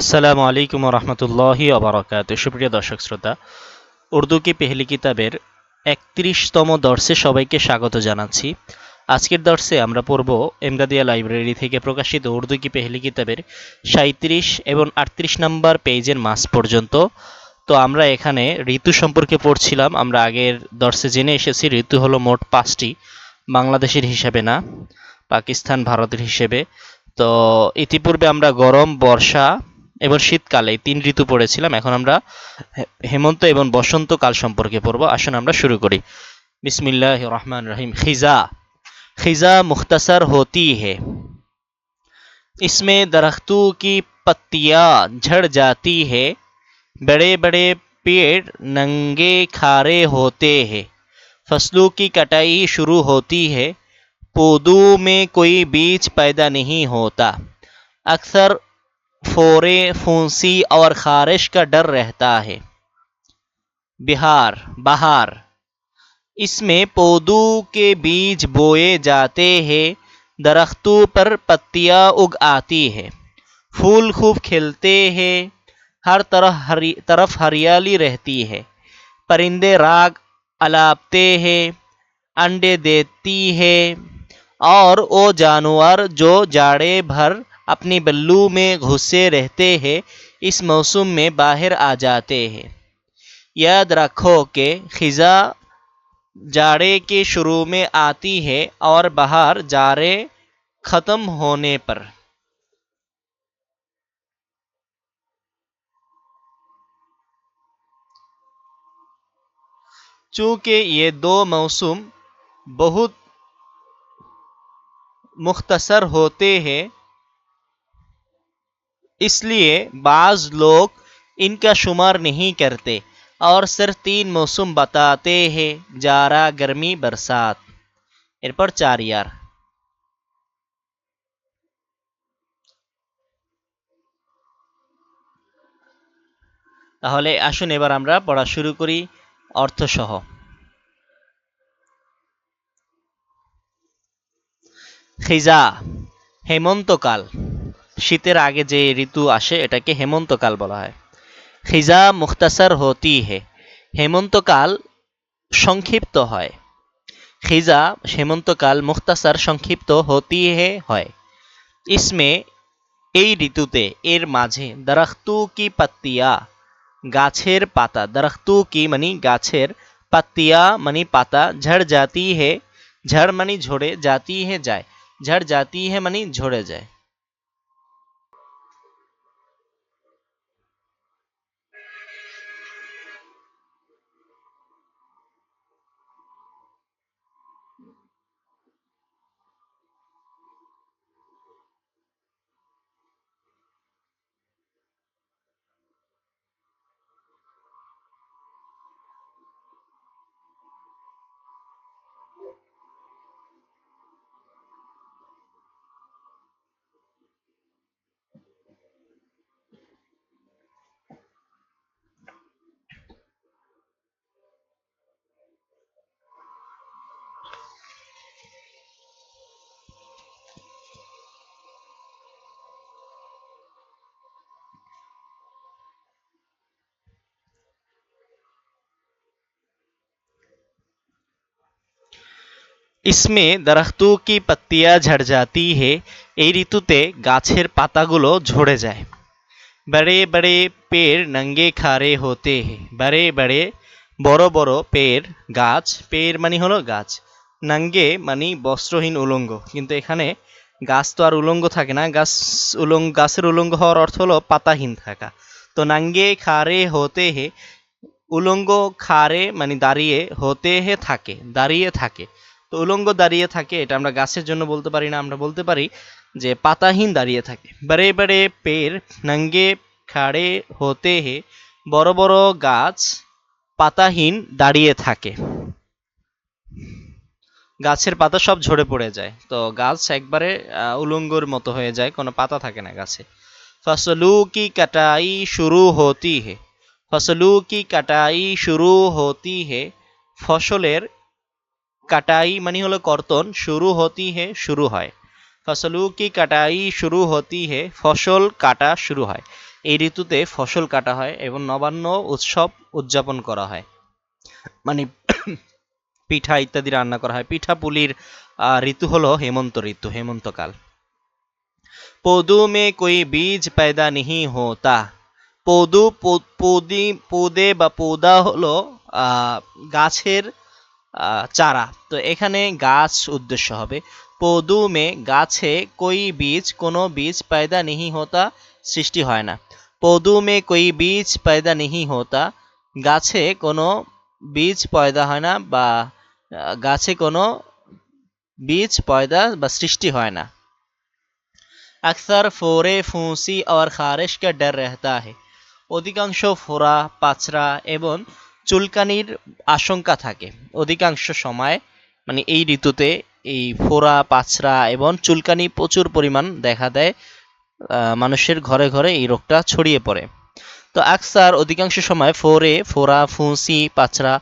আসসালামু আলাইকুম রহমতুল্লাহি অবরাকাত সুপ্রিয় দর্শক শ্রোতা, উর্দু কি পেহলি কিতাবের একত্রিশতম দর্শে সবাইকে স্বাগত জানাচ্ছি। আজকের দর্শে আমরা পড়ব এমদাদিয়া লাইব্রেরি থেকে প্রকাশিত উর্দু কি পেহলি কিতাবের সাঁত্রিশ এবং আটত্রিশ নম্বর পেজের মাস পর্যন্ত। তো আমরা এখানে ঋতু সম্পর্কে পড়ছিলাম, আমরা আগের দর্শে জেনে এসেছি, ঋতু হলো মোট পাঁচটি, বাংলাদেশের হিসাবে না, পাকিস্তান, ভারতের হিসেবে। তো ইতিপূর্বে আমরা গরম, বর্ষা এবং শীতকালে এই তিন ঋতু পড়েছিলাম এখন আমরা হে- হেমন্ত এবং বসন্তকাল সম্পর্কে পড়ব আসুন আমরা শুরু করি বিসমিল্লাহ রহমান রহিম খিজা খিজা मुख्तसर होती है इसमें दरख्तों की पत्तियां झड़ जाती है बड़े बड़े पेड़ नंगे खारे होते हैं फसलों की कटाई शुरू होती है पौधों में कोई बीज पैदा नहीं होता अक्सर فورے پھونسی اور خارش کا ڈر رہتا ہے۔ بہار بہار۔ اس میں پودوں کے بیج بوئے جاتے ہیں، درختوں پر پتیاں اگ آتی ہے پھول خوب کھلتے ہیں، ہر طرف ہری، طرف ہریالی رہتی ہے۔ پرندے راگ الاپتے ہیں، انڈے دیتی ہے اور وہ جانور جو جاڑے بھر اپنی بلو میں گھسے رہتے ہیں، اس موسم میں باہر آ جاتے ہیں۔ یاد رکھو کہ خزاں جاڑے کے شروع میں آتی ہے اور بہار جاڑے ختم ہونے پر۔ چونکہ یہ دو موسم بہت مختصر ہوتے ہیں اس لیے بعض لوگ ان کا شمار نہیں کرتے اور صرف تین موسم بتاتے ہیں جارا گرمی، برسات۔ এরপর চার ইয়ার তাহলে আসুন এবার আমরা পড়া শুরু করি অর্থসহ। খিজা، হেমন্তকাল। শীতের আগে যে ঋতু আসে, এটাকে হেমন্তকাল বলা হয়। খিজা মুখতাসার হতি হে। হেমন্তকাল সংক্ষিপ্ত হয়। খিজা হেমন্তকাল মুখতাসার সংক্ষিপ্ত হতি হে হয়। ইসমে এই ঋতুতে এর মাঝে দরখতু কি পাত্তিয়া গাছের পাতা। দরখতু কি মানে গাছের পাত্তিয়া মানে পাতা। ঝড় জাতি হে, ঝড় মানে ঝরে জাতি হে যায়। ঝড় জাতি হে মানে ঝরে যায়। ইসমে দরখতু কি পত্তিয়া ঝড় জাতি হে এই ঋতুতে গাছের পাতাগুলো ঝরে যায় বড়ে বড়ে পেড় নঙ্গে খারে হতে হে বড়ে বড়ে বড় বড় পেড় গাছ পেড় মানে হলো গাছ নঙ্গে মানে বস্ত্রহীন উলঙ্গ কিন্তু এখানে গাছ তো আর উলঙ্গ থাকে না গাছ উলঙ্গ গাছের উলঙ্গ হওয়ার অর্থ হলো পাতাহীন থাকা তো নাঙ্গে খারে হতে হে উলঙ্গ খারে মানে দাঁড়িয়ে হতে হে থাকে দাঁড়িয়ে থাকে তো উলঙ্গ দাঁড়িয়ে থাকে, এটা আমরা গাছের জন্য বলতে পারি না, আমরা বলতে পারি যে পাতাহীন দাঁড়িয়ে থাকে। বারে বারে পেড় নঙ্গে খাড়ে হতে হে, বড় বড় গাছ পাতাহীন দাঁড়িয়ে থাকে। গাছের পাতা সব ঝরে পড়ে যায়, তো গাছ একবারে উলঙ্গর মতো হয়ে যায়, কোনো পাতা থাকে না গাছে। ফসলু কি কাটাই শুরু হতি হে, ফসলু কি কাটাই শুরু হতি হে, ফসলের কাটাই মানে হলো কর্তন, শুরু হতি হে, শুরু হয়। ফসলু কি কাটাই, শুরু হতি হে, ফসল কাটা শুরু হয়। এই ঋতুতে ফসল কাটা হয় এবং নবান্ন উৎসব উদযাপন করা হয়। মানে পিঠা ইত্যাদি রান্না করা হয়। পিঠা পুলির ঋতু হলো হেমন্ত ঋতু হেমন্তকাল পদু মে কই বীজ পয়দা নিহি হোতা। পদু পদি, পোদে বা পৌদা হলো গাছের চারা। তো এখানে গাছ উদ্দেশ্য হবে। পদু গাছে কই বীজ, কোনো বীজ পায়দা নিহি হতা সৃষ্টি হয় না। পদু কই বীজ পায়দা নিহি হতা, গাছে কোনো বীজ পয়দা হয় না বা গাছে কোনো বীজ পয়দা বা সৃষ্টি হয় না। আকসার ফোরে ফুঁসি আর খারেশ কা ডর হে। অধিকাংশ ফোরা পাচরা এবং চুলকানির আশঙ্কা থাকে। অধিকাংশ সময় মানে এই ঋতুতে এই ফোড়া পাছরা এবং চুলকানি প্রচুর পরিমাণ দেখা দেয় মানুষের ঘরে ঘরে এই রোগটা ছড়িয়ে পড়ে। তো আকসার অধিকাংশ সময় ফোরে ফোরা ফুঁসি পাছরা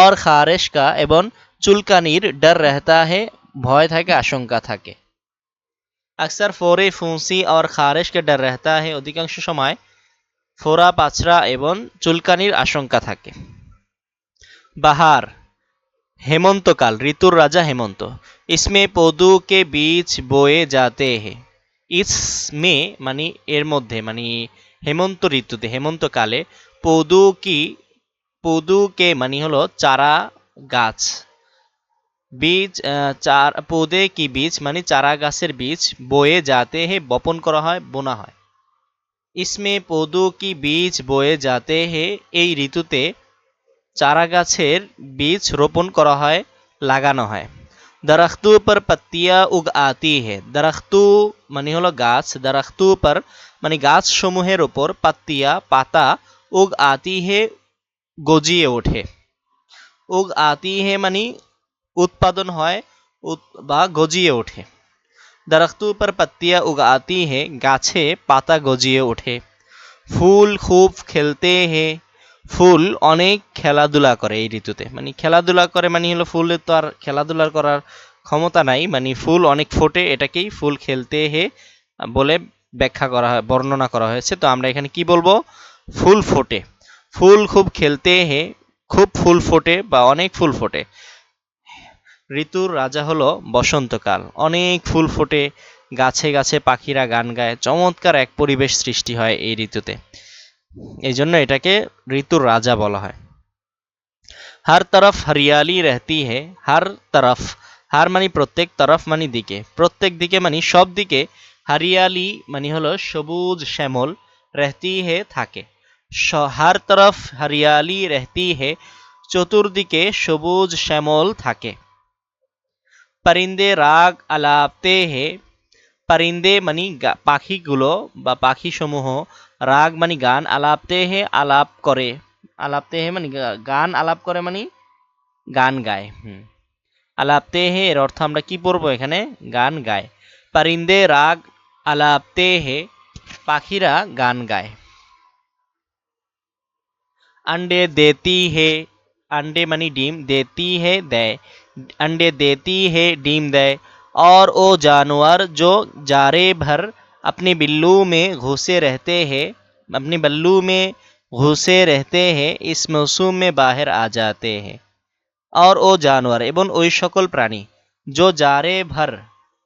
আর খারেশকা এবং চুলকানির ডর রেহতা হে, ভয় থাকে, আশঙ্কা থাকে। আকসার ফোরে ফুঁসি আর খারেশ কে ডর রেহতা হে, অধিকাংশ সময় ফোরা পাছরা এবং চুলকানির আশঙ্কা থাকে। বাহার, হেমন্তকাল, ঋতুর রাজা হেমন্ত। ইসমে পদু কে বীজ বয়ে যাতে হে। ইসমে মানে এর মধ্যে মানে হেমন্ত ঋতুতে হেমন্তকালে পদু কি পদু কে মানে হলো চারা গাছ। বীজ চার, পদে কি বীজ মানে চারা গাছের বীজ বয়ে যাতে হে, বপন করা হয়, বোনা হয়। ইসমে পদু কি বীজ বয়ে যাতে হে, এই ঋতুতে চারা গাছের বীজ রোপণ করা হয়, লাগানো হয়। দরখতু পর পাতিয়া উগ আতি হে। দরখতু মানে হলো গাছ, দরখতু পর মানে গাছ সমূহের ওপর পাতিয়া পাতা উগ আতি হে গজিয়ে ওঠে। উগ আতি হে মানে উৎপাদন হয় বা গজিয়ে ওঠে। দরখতু পর পাতিয়া উগ আতি হে, গাছে পাতা গজিয়ে ওঠে। ফুল খুব খেলতে হে। ফুল অনেক খেলাধুলা করে এই ঋতুতে। মানে খেলাধুলা করে মানে হলো ফুলের তো আর খেলাধুলা করার ক্ষমতা নাই। মানে ফুল অনেক ফোটে, এটাকেই ফুল খেলতে হে বলে ব্যাখ্যা করা হয়, বর্ণনা করা হয়েছে। তো আমরা এখানে কি বলব? ফুল ফোটে। ফুল খুব খেলতে হে, খুব ফুল ফোটে বা অনেক ফুল ফোটে। ঋতুর রাজা হলো বসন্তকাল। অনেক ফুল ফোটে, গাছে গাছে পাখিরা গান গায়। চমৎকার এক পরিবেশ সৃষ্টি হয় এই ঋতুতে। এই জন্য এটাকে ঋতুর রাজা বলা হয়। হার তরফ হরিয়ালি রেহতি হে, হার তরফ, হার মানে প্রত্যেক, তরফ মানে দিকে। প্রত্যেক দিকে মানে সব দিকে, হরিয়ালি মানে হলো সবুজ শ্যামল, রেহতি হে থাকে। হার তরফ হরিয়ালি রেহতি হে, চতুর্দিকে সবুজ শ্যামল থাকে। পরিন্দে রাগ আলাপতে হে, পরিন্দে মানে পাখিগুলো বা পাখি সমূহ রাগ মানে গান আলাপতে হে আলাপ করে আলাপতে হে মানে গা- গান আলাপ করে মানে গান গায় হুম আলাপতে হে এর অর্থ আমরা কি পড়বো এখানে গান গায় পারিন্দে রাগ আলাপতে হে পাখিরা গান গায় अंडे देती है अंडे मनी डीम देती है दे अंडे देती है डीम दे और वो जानवर जो जारे भर अपने बिल्लू में घुसे रहते हैं अपने बल्लू में घुसे रहते हैं इस मौसम में बाहर आ जाते हैं और ও জানোয়ার এবং ওই সকল প্রাণী जो जारे भर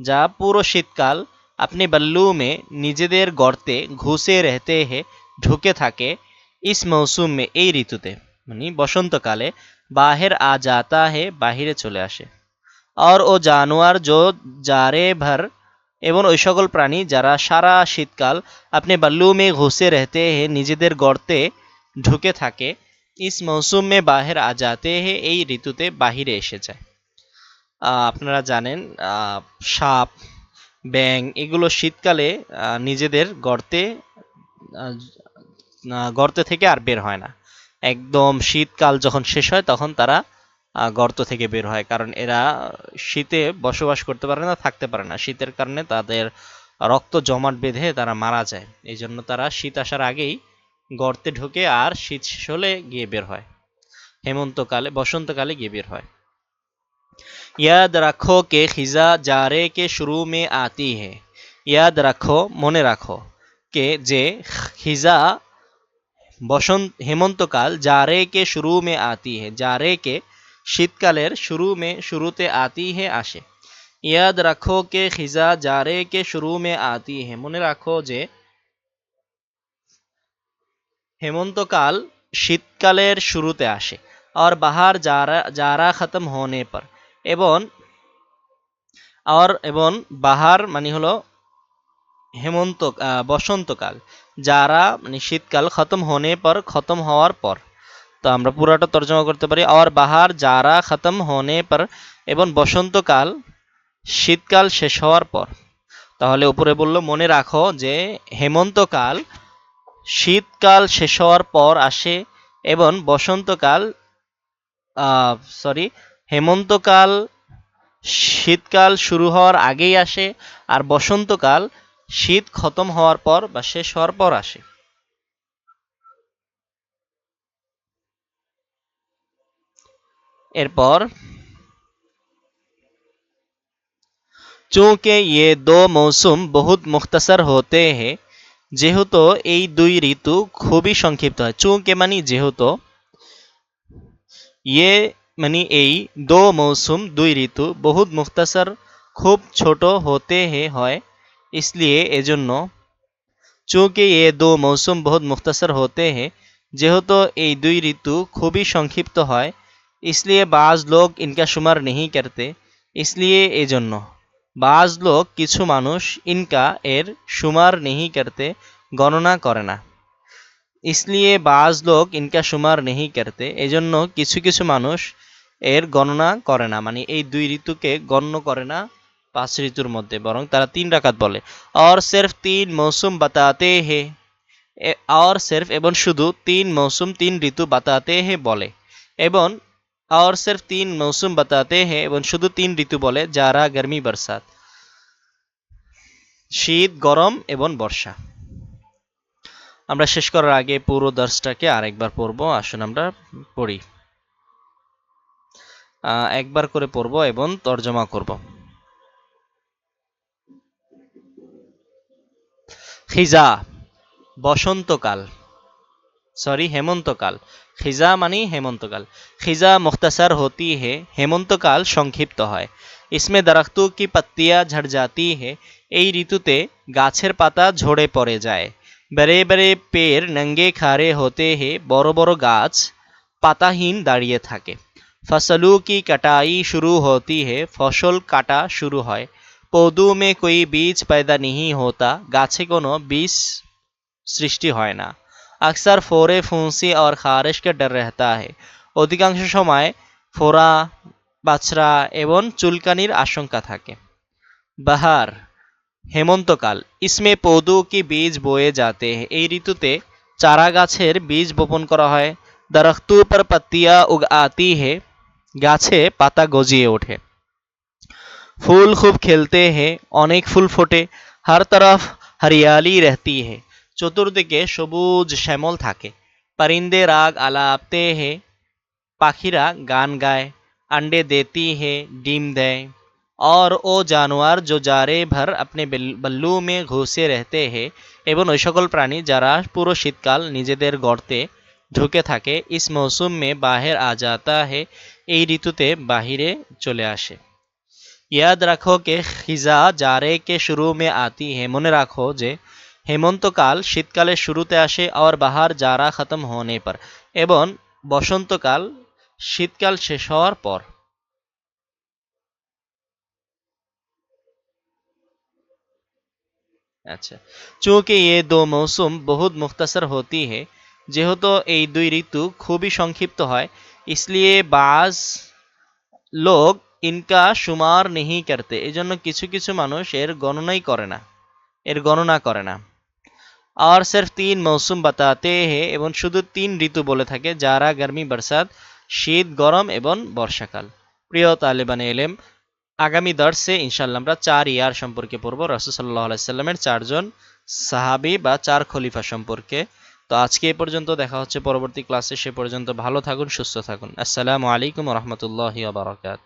যা পুরো শীতকাল আপনি বল্লু মে নিজেদের গর্তে ঘুষে রেহতে হে ঢুকে থাকে ইস মৌসুম মে এই ঋতুতে মানে বসন্তকালে বাহের আ যাতা হে বাহিরে চলে আসে আর ও জানোয়ার जो जारे भर এবং ওই সকল প্রাণী যারা সারা শীতকাল আপনি বাল্লু মে ঘুষে রেহতে হে নিজেদের গর্তে ঢুকে থাকে ইস মৌসুম বাহের আ যাতে হে এই ঋতুতে বাহিরে এসে যায় আপনারা জানেন সাপ ব্যাং এগুলো শীতকালে নিজেদের গর্তে আহ, থেকে আর বের হয় না। একদম শীতকাল যখন শেষ হয় তখন তারা গর্ত থেকে বের হয়। কারণ এরা শীতে বসবাস করতে পারে না, থাকতে পারে না। শীতের কারণে তাদের রক্ত জমাট বেঁধে তারা মারা যায়। এই জন্য তারা শীত আসার আগেই গর্তে ঢুকে আর শীত শেষ হলে গিয়ে বের হয়। হেমন্তকালে, বসন্তকালে গিয়ে বের হয়। ইয়াদ রাখো কে খিজা জারে কে শুরু মে আতি হে। ইয়াদ রাখো, মনে রাখো কে যে খিজা বসন্ত, হেমন্তকাল জারে কে শুরু মে আতি হে। জারে কে শীতকালের শুরু মে শুরুতে আতি হে আসে। ইয়াদ রাখো কে খিজা জারে কে শুরু মে আতি হে। মনে রাখো যে হেমন্তকাল শীতকালের শুরুতে আসে আর বাহার জারা জারা খতম হোনে পর। এবং, আর এবং বাহার মানে হলো হেমন্ত বসন্তকাল। যারা মানে শীতকাল খতম হোনে পর, খতম হওয়ার পর। তো আমরা পুরাটা তর্জমা করতে পারি। আর বাহার যারা খতম হোনে পর এবং বসন্তকাল, শীতকাল শেষ হওয়ার পর। তাহলে উপরে বলল, মনে রাখো যে হেমন্তকাল শীতকাল শেষ হওয়ার পর আসে এবং বসন্তকাল সরি হেমন্তকাল শীতকাল শুরু হওয়ার আগেই আসে আর বসন্তকাল শীত খতম হওয়ার পর বা শেষ হওয়ার পর আসে। এরপর চুঁকে ইয়ে দো মৌসুম বহুত মুখতাসার হতে হে, যেহেতু এই দুই ঋতু খুবই সংক্ষিপ্ত হয়। চুঁকে মানে যেহেতু ইয়ে মানে এই দো মৌসুম দুই ঋতু বহুত মুখতাসার খুব ছোট হতে হে হয়, ইসলিয়ে এজন্য চুঁকে ইয়ে দো মৌসুম বহুত মুখতাসার হতে হে, যেহেতু এই দুই ঋতু খুবই সংক্ষিপ্ত হয়। इसलिए बाज लोग इनका शुमार नहीं करते इसलिए এজন্য বাজ লোক কিছু মানুষ ইনকা এর শুমার নেহি করতে গণনা করে না इसलिए বাজ লোক ইনকা শুমার নেহি করতে এজন্য কিছু কিছু মানুষ এর গণনা করে না মানে এই দুই ঋতুকে গণ্য করে না পাঁচ ঋতুর মধ্যে বরং তারা তিন রাকাত বলে और सिर्फ तीन मौसम बताते हैं और सिर्फ এবং শুধু তিন মৌসুম তিন ঋতু বাতাতে হে বলে এবং और सिर्फ तीन मौसम बताते हैं এবং শুধু তিন ঋতু বলে যারা গরমি বরসাত শীত গরম এবং বর্ষা আমরা শেষ করার আগে পুরো দর্শটাকে আরেকবার পড়ব আসুন আমরা পড়ি একবার করে পড়ব এবং তর্জমা করব খিজা বসন্তকাল সরি হেমন্তকাল খিজা মানেই হেমন্তকাল। খিজা মুখতসর হতি হে হেমন্তকাল সংক্ষিপ্ত হয়। ইসমে দারাখতু কি পত্তিয়া ঝড় জাতি হে, এই ঋতুতে গাছের পাতা ঝরে পড়ে যায়। বেড়ে বেড়ে পেড় নঙ্গে খারে হতে হে, বড় বড় গাছ পাতাহীন দাঁড়িয়ে থাকে। ফসলু কি কাটাই শুরু হতি হে ফসল কাটা শুরু হয়। পৌদু মে কই বীজ পয়দা নিহি হতা, গাছে কোনো বীজ সৃষ্টি হয় না। अक्सर फोरे फूंसी और খারেশকে ডর डर रहता অধিকাংশ সময় ফোরা বাছরা এবং চুলকানির আশঙ্কা থাকে বাহার হেমন্তকাল ইসমে পৌদু কি বীজ বয়ে যাতে এই ঋতুতে চারা গাছের বীজ বপন করা হয় দরখতু পর পাতিয়া উগ আতি হে গাছে পাতা গজিয়ে ওঠে ফুল খুব খেলতে হে অনেক ফুল ফোটে হর তরফ হরিয়ালি রহতি হে চতুর্দিকে সবুজ শ্যামল থাকে परिंदे राग আলাপতে হে পাখিরা গান গায় अंडे देती है ডিম দেয় और ও জানোয়ার जो जारे भर अपने बल्लू में घुसे रहते हैं এবং ওই সকল প্রাণী যারা পুরো শীতকাল নিজেদের গর্তে ঢুকে থাকে ইস মৌসুম মে বাহের আ যাতা হে এই ঋতুতে বাহিরে চলে আসে ইয়াদ রাখো কে খিজা জারে কে শুরু মে আতি হে মনে রাখো যে হেমন্তকাল শীতকালের শুরুতে আসে আর বাহার যারা খতম হনে পর। এবং বসন্তকাল শীতকাল শেষ হওয়ার পর। আচ্ছা। চুঁকি এ দো মৌসুম বহু মুখতসর হতি হে। যেহেতু এই দুই ঋতু খুবই সংক্ষিপ্ত হয়, ইসলিয়ে বাজ লোক ইনকা সুমার নেহি করতে। এজন্য কিছু কিছু মানুষ এর গণনাই করে না। এর গণনা করে না। আর সির্ফ তিন মৌসুম বাতাতে হে এবং শুধু তিন ঋতু বলে থাকে যারা গরমি বরসাত শীত গরম এবং বর্ষাকাল প্রিয় তালেবান এলেম আগামী দর্শে ইনশাল্লাহ আমরা চার ইয়ার সম্পর্কে পড়ব রসুসাল্লাহ আলাইসাল্লামের চারজন সাহাবি বা চার খলিফা সম্পর্কে তো আজকে এ পর্যন্ত দেখা হচ্ছে পরবর্তী ক্লাসে সে পর্যন্ত ভালো থাকুন সুস্থ থাকুন আসসালামু আলাইকুম রহমতুল্লাহ বারকাত